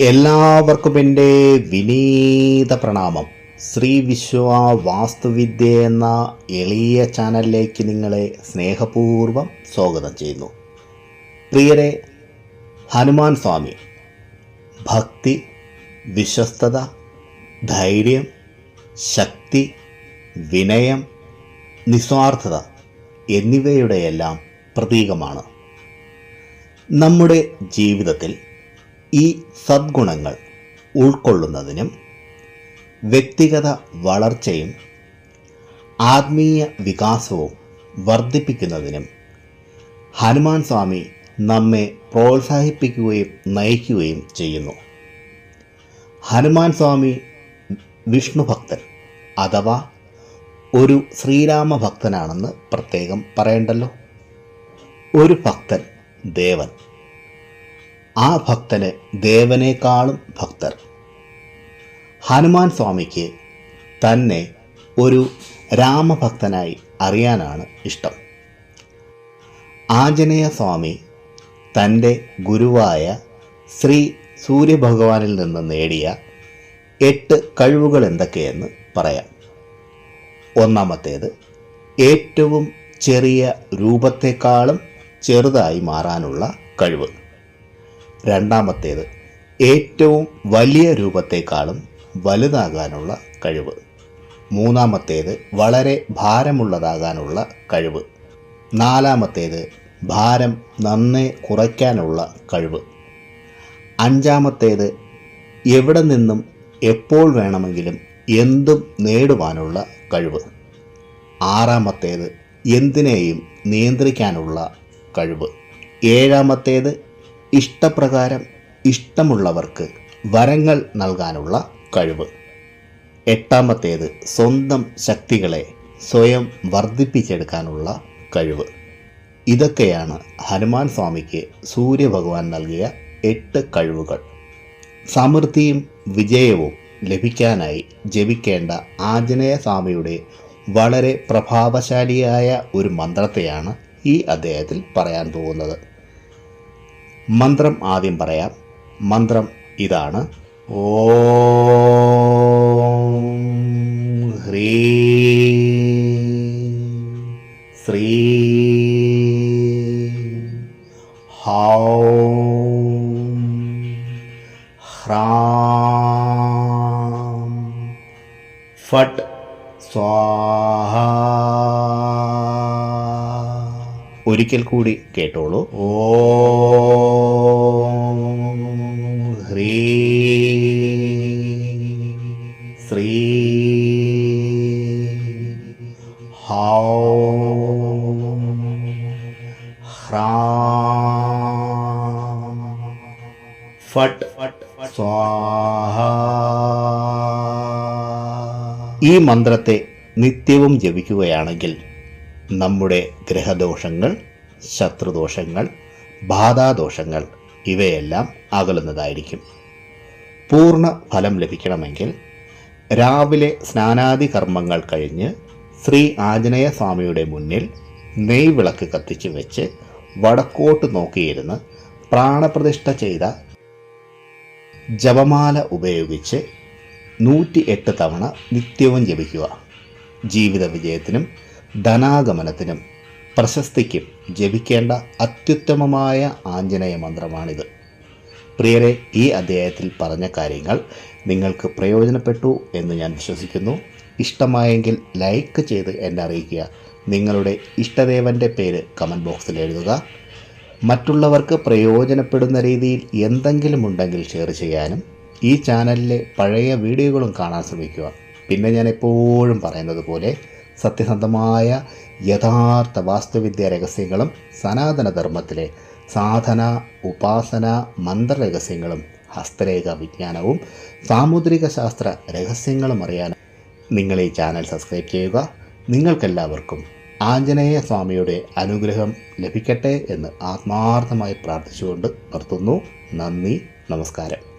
എല്ലാവർക്കും എന്റെ വിനീത പ്രണാമം. ശ്രീ വിശ്വ വാസ്തുവിദ്യ എന്ന എളിയ ചാനലിലേക്ക് നിങ്ങളെ സ്നേഹപൂർവം സ്വാഗതം ചെയ്യുന്നു. പ്രിയരെ ഹനുമാൻ സ്വാമി ഭക്തി വിശ്വസ്തത ധൈര്യം ശക്തി വിനയം നിസ്വാർത്ഥത എന്നിവയുടെയെല്ലാം പ്രതീകമാണ്. നമ്മുടെ ജീവിതത്തിൽ ഈ സദ്ഗുണങ്ങൾ ഉൾക്കൊള്ളുന്നതിനും വ്യക്തിഗത വളർച്ചയും ആത്മീയ വികാസവും വർദ്ധിപ്പിക്കുന്നതിനും ഹനുമാൻ സ്വാമി നമ്മെ പ്രോത്സാഹിപ്പിക്കുകയും നയിക്കുകയും ചെയ്യുന്നു. ഹനുമാൻ സ്വാമി വിഷ്ണു ഭക്തൻ അഥവാ ഒരു ശ്രീരാമ ഭക്തനാണെന്ന് പ്രത്യേകം പറയണ്ടല്ലോ? ഒരു ഭക്തൻ ദേവൻ ആ ഭക്തന് ദേവനേക്കാളും ഭക്തർ. ഹനുമാൻ സ്വാമിക്ക് തന്നെ ഒരു രാമഭക്തനായി അറിയാനാണ് ഇഷ്ടം. ആഞ്ജനേയ സ്വാമി തന്റെ ഗുരുവായ ശ്രീ സൂര്യഭഗവാനിൽ നിന്ന് നേടിയ എട്ട് കഴിവുകൾ എന്തൊക്കെയെന്ന് പറയാം. ഒന്നാമത്തേത് ഏറ്റവും ചെറിയ രൂപത്തെക്കാളും ചെറുതായി മാറാനുള്ള കഴിവ്. രണ്ടാമത്തേത് ഏറ്റവും വലിയ രൂപത്തെക്കാളും വലുതാകാനുള്ള കഴിവ്. മൂന്നാമത്തേത് വളരെ ഭാരമുള്ളതാകാനുള്ള കഴിവ്. നാലാമത്തേത് ഭാരം നന്നേ കുറയ്ക്കാനുള്ള കഴിവ്. അഞ്ചാമത്തേത് എവിടെ നിന്നും എപ്പോൾ വേണമെങ്കിലും എന്തും നേടുവാനുള്ള കഴിവ്. ആറാമത്തേത് എന്തിനേയും നിയന്ത്രിക്കാനുള്ള കഴിവ്. ഏഴാമത്തേത് ഇഷ്ടപ്രകാരം ഇഷ്ടമുള്ളവർക്ക് വരങ്ങൾ നൽകാനുള്ള കഴിവ്. എട്ടാമത്തേത് സ്വന്തം ശക്തികളെ സ്വയം വർദ്ധിപ്പിച്ചെടുക്കാനുള്ള കഴിവ്. ഇതൊക്കെയാണ് ഹനുമാൻ സ്വാമിക്ക് സൂര്യഭഗവാൻ നൽകിയ എട്ട് കഴിവുകൾ. സമൃദ്ധിയും വിജയവും ലഭിക്കാനായി ജപിക്കേണ്ട ആഞ്ജനേയ സ്വാമിയുടെ വളരെ പ്രഭാവശാലിയായ ഒരു മന്ത്രത്തെയാണ് ഈ അദ്ദേഹത്തിൽ പറയാൻ പോകുന്നത്. മന്ത്രം ആദ്യം പറയാം. മന്ത്രം ഇതാണ്. ഓം ഹ്രീ ശ്രീ ഹൗം ഫട്ട് സ്വാഹ. ഒരിക്കൽ കൂടി കേട്ടോളൂ. ഓം ശ്രീ ഹൗം ഫട്ട് സ്വാഹ ഈ മന്ത്രത്തെ നിത്യവും ജപിക്കുകയാണെങ്കിൽ നമ്മുടെ ഗ്രഹദോഷങ്ങൾ ശത്രുദോഷങ്ങൾ ബാധാദോഷങ്ങൾ ഇവയെല്ലാം അകലുന്നതായിരിക്കും. പൂർണ ഫലം ലഭിക്കണമെങ്കിൽ രാവിലെ സ്നാനാദി കർമ്മങ്ങൾ കഴിഞ്ഞ് ശ്രീ ആഞ്ജനേയ സ്വാമിയുടെ മുന്നിൽ നെയ് വിളക്ക് കത്തിച്ചു വെച്ച് വടക്കോട്ട് നോക്കിയിരുന്ന് പ്രാണപ്രതിഷ്ഠ ചെയ്ത ജപമാല ഉപയോഗിച്ച് നൂറ്റി എട്ട് തവണ നിത്യവും ജപിക്കുക. ജീവിത വിജയത്തിനും ധനാഗമനത്തിനും പ്രശസ്തിക്കും ജപിക്കേണ്ട അത്യുത്തമമായ ആഞ്ജനേയ മന്ത്രമാണിത്. പ്രിയരെ ഈ അധ്യായത്തിൽ പറഞ്ഞ കാര്യങ്ങൾ നിങ്ങൾക്ക് പ്രയോജനപ്പെട്ടു എന്ന് ഞാൻ വിശ്വസിക്കുന്നു. ഇഷ്ടമായെങ്കിൽ ലൈക്ക് ചെയ്ത് എന്നെ അറിയിക്കുക. നിങ്ങളുടെ ഇഷ്ടദേവന്റെ പേര് കമന്റ് ബോക്സിൽ എഴുതുക. മറ്റുള്ളവർക്ക് പ്രയോജനപ്പെടുന്ന രീതിയിൽ എന്തെങ്കിലും ഉണ്ടെങ്കിൽ ഷെയർ ചെയ്യാനും ഈ ചാനലിലെ പഴയ വീഡിയോകളും കാണാൻ ശ്രമിക്കുക. പിന്നെ ഞാൻ എപ്പോഴും പറയുന്നത് പോലെ സത്യസന്ധമായ യഥാർത്ഥ വാസ്തുവിദ്യ രഹസ്യങ്ങളും സനാതന ധർമ്മത്തിലെ സാധന ഉപാസന മന്ത്രരഹസ്യങ്ങളും ഹസ്തരേഖ വിജ്ഞാനവും സാമുദ്രിക ശാസ്ത്ര രഹസ്യങ്ങളും അറിയാൻ നിങ്ങൾ ഈ ചാനൽ സബ്സ്ക്രൈബ് ചെയ്യുക. നിങ്ങൾക്കെല്ലാവർക്കും ആഞ്ജനേയ സ്വാമിയുടെ അനുഗ്രഹം ലഭിക്കട്ടെ എന്ന് ആത്മാർത്ഥമായി പ്രാർത്ഥിച്ചുകൊണ്ട് നിർത്തുന്നു. നന്ദി നമസ്കാരം.